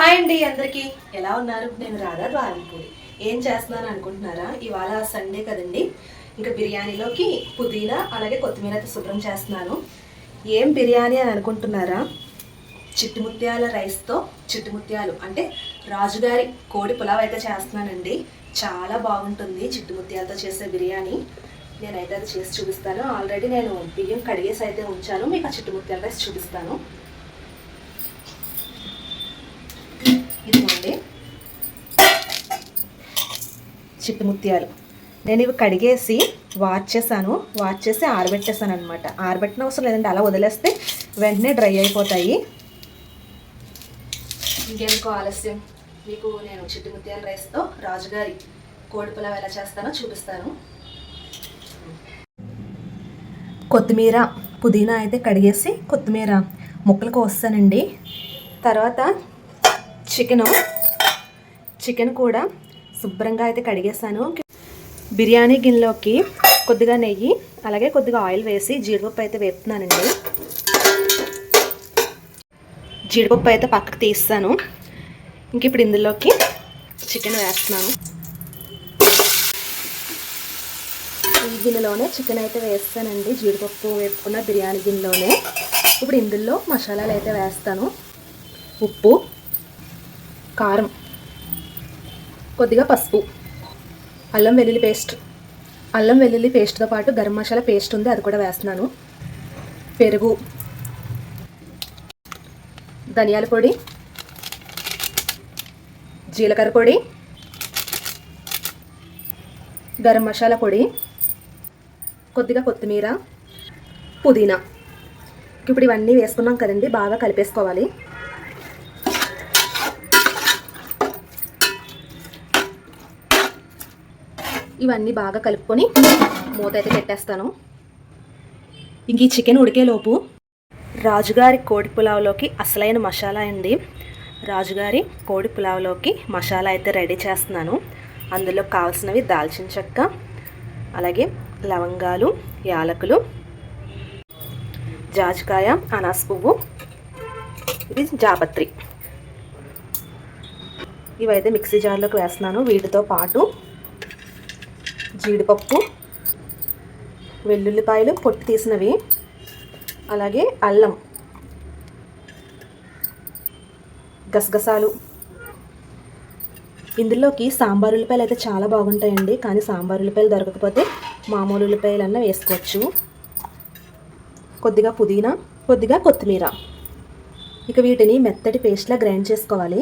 Hi అండి అందరికీ. ఎలా ఉన్నారు? నేను రాధా ద్వారంపూడి ఏం చేస్తున్నాను అనుకుంటున్నారా? ఇవాళ సండే కదండి. ఇంకా బిర్యానీలోకి పుదీనా అలాగే కొత్తిమీర శుభ్రం చేస్తున్నాను. ఏం బిర్యానీ అని అనుకుంటున్నారా? చిట్టుముత్యాల రైస్తో చిట్టుముత్యాలు. అంటే రాజుగారి కోడి పులావ్ అయితే చేస్తున్నానండి. చాలా బాగుంటుంది చిట్టుముత్యాలతో చేసే బిర్యానీ. నేనైతే అది చేసి చూపిస్తాను. ఆల్రెడీ నేను బియ్యం కడిగేసి అయితే ఉంచాను. మీకు ఆ చిట్టుముత్యాల రైస్ చూపిస్తాను. చిట్టుముత్యాలు నేను ఇవి కడిగేసి వాష్ చేశాను. వాష్ చేసి ఆరబెట్టేసాను అనమాట ఆరబెట్టిన అవసరం లేదండి. అలా వదిలేస్తే వెంటనే డ్రై అయిపోతాయి. ఇంకెందుకు ఆలస్యం? మీకు నేను చిట్టుముత్యాల రైస్తో రాజుగారి కోడి పులావ్ ఎలా చేస్తానో చూపిస్తాను. కొత్తిమీర పుదీనా అయితే కడిగేసి కొత్తిమీర ముక్కలు కోస్తానండి తర్వాత చికెను. చికెన్ కూడా శుభ్రంగా అయితే కడిగేసాను. బిర్యానీ గిన్నెలోకి కొద్దిగా నెయ్యి అలాగే కొద్దిగా ఆయిల్ వేసి జీడిపప్పు అయితే వేపుతున్నానండి. జీడిపప్పు అయితే పక్కకు తీస్తాను. ఇంక ఇప్పుడు ఇందులోకి చికెన్ వేస్తున్నాను. ఈ గిన్నెలోనే చికెన్ అయితే వేస్తానండి. జీడిపప్పు వేపుకున్న బిర్యానీ గిన్నెలోనే. ఇప్పుడు ఇందులో మసాలాలు అయితే వేస్తాను. ఉప్పు కారం. కొద్దిగా పసుపు. అల్లం వెల్లుల్లి పేస్ట్. అల్లం వెల్లుల్లి పేస్ట్తో పాటు గరం మసాలా పేస్ట్ ఉంది అది కూడా వేస్తున్నాను. పెరుగు. ధనియాల పొడి. జీలకర్ర పొడి. గరం మసాలా పొడి. కొద్దిగా కొత్తిమీర. పుదీనా. ఇప్పుడు ఇవన్నీ వేసుకున్నాం కదండి బాగా కలిపేసుకోవాలి. ఇవన్నీ బాగా కలుపుకొని మూత అయితే పెట్టేస్తాను. ఇంక ఈ చికెన్ ఉడికేలోపు రాజుగారి కోడి పులావ్లోకి అసలైన మసాలా అండి. రాజుగారి కోడి పులావ్లోకి మసాలా అయితే రెడీ చేస్తున్నాను. అందులో కావాల్సినవి దాల్చిన చెక్క అలాగే లవంగాలు యాలకులు జాజికాయ అనాస్ పువ్వు ఇది జాపత్రి. ఇవైతే మిక్సీ జార్లోకి వేస్తున్నాను. వీటితో పాటు జీడిపప్పు వెల్లుల్లిపాయలు పొట్టు తీసినవి అలాగే అల్లం. గసగసాలు. ఇందులోకి సాంబార్ ఉల్లిపాయలు అయితే చాలా బాగుంటాయండి కానీ సాంబార్ ఉల్లిపాయలు దొరకకపోతే మామూలు ఉల్లిపాయలు అన్న వేసుకోవచ్చు. కొద్దిగా పుదీనా కొద్దిగా కొత్తిమీర. ఇక వీటిని మెత్తటి పేస్ట్లా గ్రైండ్ చేసుకోవాలి.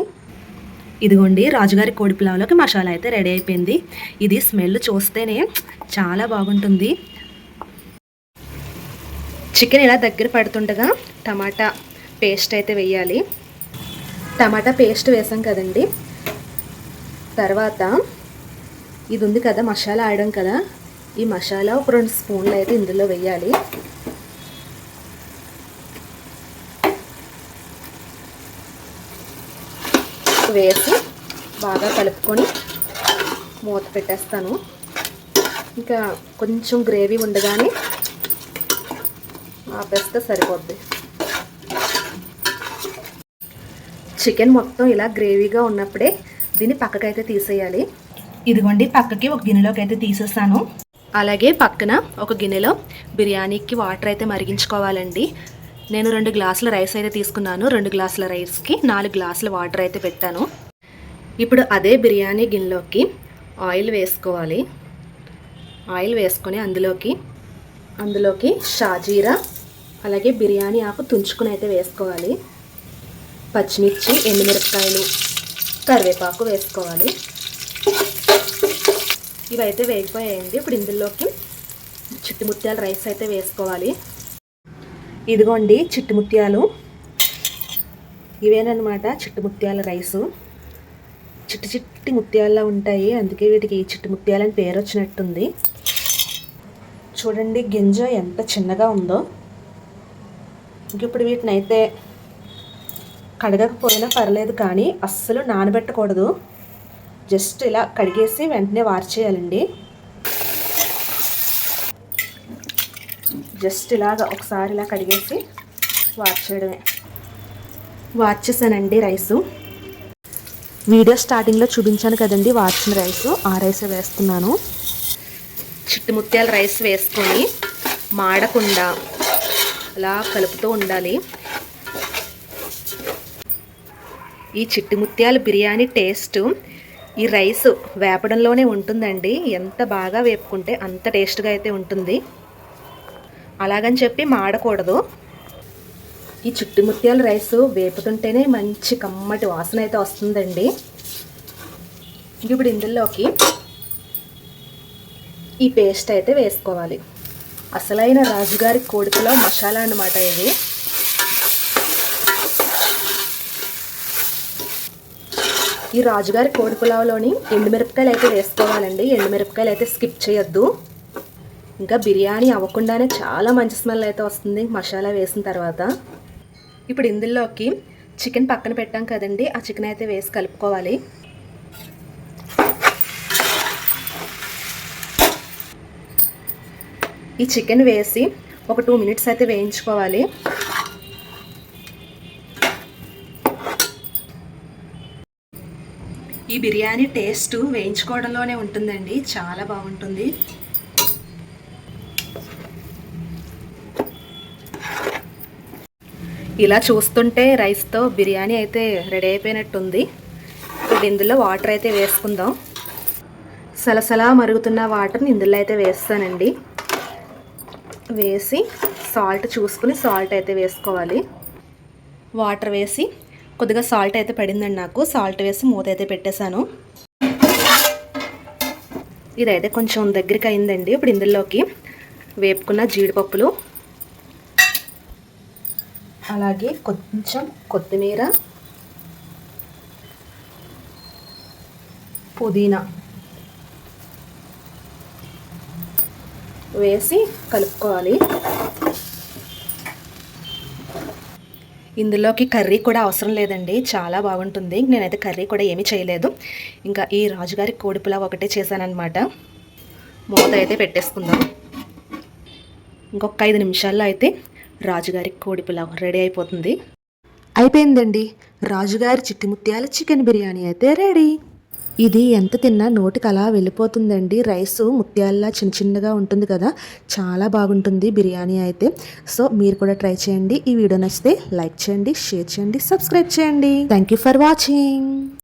ఇదిగోండి రాజుగారి కోడి పులావ్లోకి మసాలా అయితే రెడీ అయిపోయింది. ఇది స్మెల్ చూస్తేనే చాలా బాగుంటుంది. చికెన్ ఇలా దగ్గర పడుతుండగా టమాటా పేస్ట్ అయితే వేయాలి. టమాటా పేస్ట్ వేసాం కదండి. తర్వాత ఇది ఉంది కదా మసాలా ఆడడం కదా. ఈ మసాలా ఒక రెండు స్పూన్లు అయితే ఇందులో వేయాలి. వేసి బాగా కలుపుకొని మూత పెట్టేస్తాను. ఇంకా కొంచెం గ్రేవీ ఉండగానే ఆపేస్తే సరిపోద్ది. చికెన్ మొత్తం ఇలా గ్రేవీగా ఉన్నప్పుడే దీన్ని పక్కకైతే తీసేయాలి. ఇదిగోండి పక్కకి ఒక గిన్నెలోకి అయితే తీసేస్తాను. అలాగే పక్కన ఒక గిన్నెలో బిర్యానీకి వాటర్ అయితే మరిగించుకోవాలండి. నేను రెండు గ్లాసుల రైస్ అయితే తీసుకున్నాను. రెండు గ్లాసుల రైస్కి నాలుగు గ్లాసుల వాటర్ అయితే పెట్టాను. ఇప్పుడు అదే బిర్యానీ గిన్నెలోకి ఆయిల్ వేసుకోవాలి. ఆయిల్ వేసుకొని అందులోకి అందులోకి షాజీరా అలాగే బిర్యానీ ఆకు తుంచుకుని అయితే వేసుకోవాలి. పచ్చిమిర్చి ఎండుమిరపకాయలు కరివేపాకు వేసుకోవాలి. ఇవైతే వేగిపోయాయండి. ఇప్పుడు ఇందులోకి చిట్టుముత్యాల రైస్ అయితే వేసుకోవాలి. ఇదిగోండి చిట్టుముత్యాలు. ఇవేనమాట చిట్టుముత్యాల రైసు. చిట్టి చిట్టి ముత్యాల్లా ఉంటాయి. అందుకే వీటికి చిట్టు ముత్యాలని పేరు వచ్చినట్టుంది. చూడండి గింజ ఎంత చిన్నగా ఉందో. ఇంక ఇప్పుడు వీటిని అయితే కడగకపోయినా పర్లేదు కానీ అస్సలు నానబెట్టకూడదు. జస్ట్ ఇలా కడిగేసి వెంటనే వార్చేయాలండి. జస్ట్ ఇలాగ ఒకసారి ఇలా కడిగేసి వార్చేయడమే వార్చేసానండి రైసు. వీడియో స్టార్టింగ్లో చూపించాను కదండి వార్చిన రైస్. ఆ రైస్ వేస్తున్నాను. చిట్టి ముత్యాల రైస్ వేసుకొని మాడకుండా అలా కలుపుతూ ఉండాలి. ఈ చిట్టి ముత్యాల బిర్యానీ టేస్ట్ ఈ రైస్ వేపడంలోనే ఉంటుందండి. ఎంత బాగా వేపుకుంటే అంత టేస్ట్గా అయితే ఉంటుంది. అలాగని చెప్పి మాడకూడదు. ఈ చిట్టి ముత్యాల రైస్ వేపుతుంటేనే మంచి కమ్మటి వాసన అయితే వస్తుందండి. ఇప్పుడు ఇందులోకి ఈ పేస్ట్ అయితే వేసుకోవాలి. అసలైన రాజుగారి కోడికలో మసాలా అన్నమాట ఇది. ఈ రాజుగారి కోడి పులావ్లోని ఎండుమిరపకాయలు అయితే వేసుకోవాలండి. ఎండుమిరపకాయలు అయితే స్కిప్ చేయొద్దు. ఇంకా బిర్యానీ అవ్వకుండానే చాలా మంచి స్మెల్ అయితే వస్తుంది మసాలా వేసిన తర్వాత. ఇప్పుడు ఇందులోకి చికెన్ పక్కన పెట్టాం కదండి ఆ చికెన్ అయితే వేసి కలుపుకోవాలి. ఈ చికెన్ వేసి ఒక టూ మినిట్స్ అయితే వేయించుకోవాలి. ఈ బిర్యానీ టేస్ట్ వేయించుకోవడంలోనే ఉంటుందండి చాలా బాగుంటుంది. ఇలా చూస్తుంటే రైస్తో బిర్యానీ అయితే రెడీ అయిపోయినట్టుంది. ఇప్పుడు ఇందులో వాటర్ అయితే వేసుకుందాం. సలసలా మరుగుతున్న వాటర్ని ఇందులో అయితే వేస్తానండి. వేసి సాల్ట్ చూసుకుని సాల్ట్ అయితే వేసుకోవాలి. వాటర్ వేసి కొద్దిగా సాల్ట్ అయితే పడిందండి నాకు. సాల్ట్ వేసి మూత అయితే పెట్టేశాను. ఇదైతే కొంచెం దగ్గరికి అయిందండి. ఇప్పుడు ఇందులోకి వేపుకున్న జీడిపప్పులు అలాగే కొంచెం కొత్తిమీర పుదీనా వేసి కలుపుకోవాలి. ఇందులోకి కర్రీ కూడా అవసరం లేదండి చాలా బాగుంటుంది. నేనైతే కర్రీ కూడా ఏమీ చేయలేదు. ఇంకా ఈ రాజుగారి కోడి పులావ్ ఒకటే చేశానమాట మూత అయితే పెట్టేసుకుందాం. ఇంకొక ఐదు నిమిషాల్లో అయితే రాజుగారి కోడి పులావ్ రెడీ అయిపోతుంది. అయిపోయిందండి. రాజుగారి చిట్టి ముత్యాల చికెన్ బిర్యానీ అయితే రెడీ. ఇది ఎంత తిన్నా నోటికి అలా వెళ్ళిపోతుందండి. రైస్ ముత్యాల్లా చిన్న చిన్నగా ఉంటుంది కదా. చాలా బాగుంటుంది బిర్యానీ అయితే. సో మీరు కూడా ట్రై చేయండి. ఈ వీడియో నచ్చితే లైక్ చేయండి షేర్ చేయండి సబ్స్క్రైబ్ చేయండి. Thank you for watching